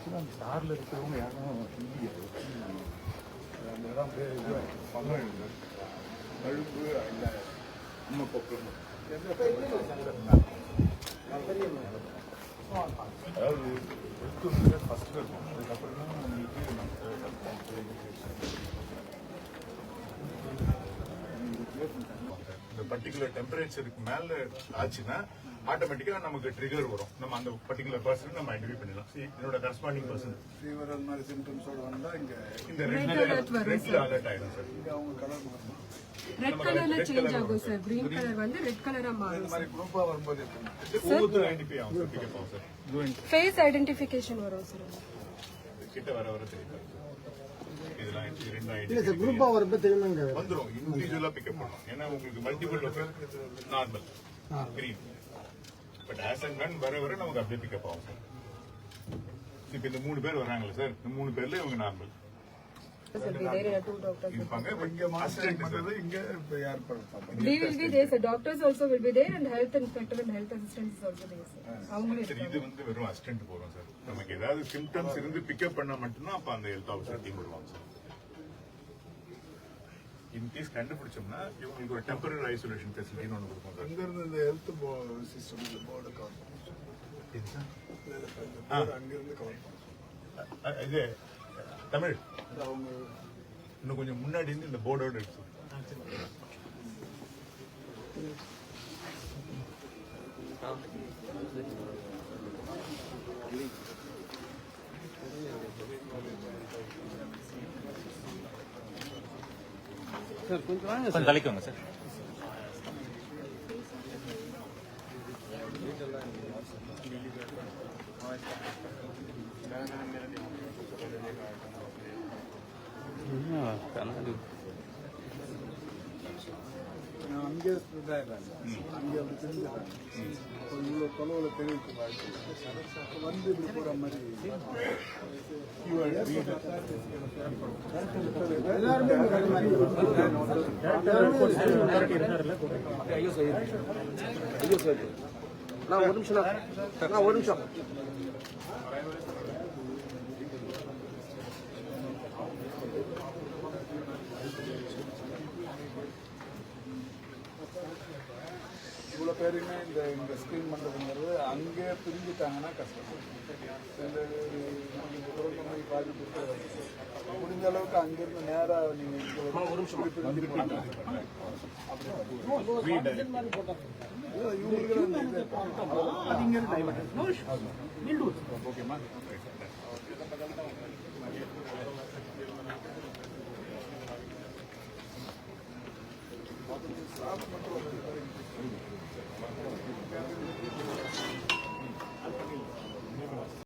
அந்த காரில் இருக்கிறவங்க யாரும் ஹிந்தி அந்த இடம் பேர் இது தமிழ் கழுப்பு இல்லை நம்ம அதாவது எடுத்து ஃபஸ்ட்டு இருக்கும் அதுக்கப்புறம் தான் உங்களுக்கு இந்த பர்டிகுலர் டெம்பரேச்சருக்கு மேலே ஆச்சுன்னா ஆட்டோமேட்டிக்கா நமக்கு ட்ரிகர் வரும். நம்ம அந்த பர்டிகுலர் பர்சன் நம்ம ஐடென்டிஃபை பண்ணிடலாம். See, என்னோட கரஸ்பாண்டிங் பர்சன் ஃபீவர் அந்த மாதிரி சிம்டம்ஸோட வந்தா இங்க இந்த ரெட்ல ரெட்ல அலர்ட் ஆயிடும் சார் இங்க அவங்க கலர் மாறும். ரெட் கலர்ல சேஞ்ச் ஆகும் சார் கிரீன் கலர் வந்து ரெட் கலரா மாறும் இந்த மாதிரி குரூப்பா வரும்போது ஒவ்வொருத்தரும் ஐடென்டிஃபை ஆகும் சார் பிக்கப் ஆகும் சார் ஃபேஸ் ஐடென்டிஃபிகேஷன் வரும் சார் கிட்ட வர வர தெரியும் இதெல்லாம் இது ரெண்டு இல்ல சார் குரூப்பா வரப்ப தெரியுமாங்க வந்துரும். இண்டிவிஜுவலா பிக்கப் பண்ணும். ஏன்னா உங்களுக்கு multiple normal green but as and when வர வர நமக்கு அப்படியே பிக்கப் ஆகும் சார் இப்போ இந்த மூணு பேர் வராங்களே சார் இந்த மூணு பேர்ல இவங்க நார்மல் சார் இது வந்து வெறும் அசிஸ்டன்ட் போறோம் சார் நமக்கு ஏதாவது சிம்டம்ஸ் இருந்து பிக்கப் பண்ணா மட்டும்தான் அப்ப அந்த ஹெல்த் ஆஃபீஸர் டீம் வருவாங்க சார் இன்கேஸ் கண்டுபிடிச்சோம்னா இவங்களுக்கு ஒரு டெம்பரரி ஐசோலேஷன் ஃபெசிலிட்டின்னு ஒன்று கொடுப்போம் சார். அங்க இருந்து இந்த ஹெல்த் சிஸ்டம் இந்த போர்டு கவர் பண்ணும் அங்க இருந்து கவர் இது தமிழ். அவங்க இன்னும் கொஞ்சம் முன்னாடி இருந்து இந்த போர்டோட இருக்கு கொஞ்சம் தலைக்கோங்க சார் கண்ணாடி நான் அங்கே இங்கே ஆயிடுறாங்க அங்கே அப்படி தெரிஞ்சிடறாங்க இவ்வளோ தொலைவில் தெரிவிக்க வாய்ப்பு வந்து இப்படி போகிற மாதிரி நான் ஒரு நிமிஷம் நான் ஒரு நிமிஷம் இவ்வளோ பேருமே இந்த இந்த ஸ்க்ரீன் பண்ணுறதுங்கிறது அங்கே பிரிஞ்சுட்டாங்கன்னா கஷ்டம். இந்த குரல் பாதிப்பு முடிஞ்ச அளவுக்கு அங்கேருந்து நேராக நீங்கள் ஒரு நிமிஷம். இவங்களுக்கு அந்த あとね、今日は。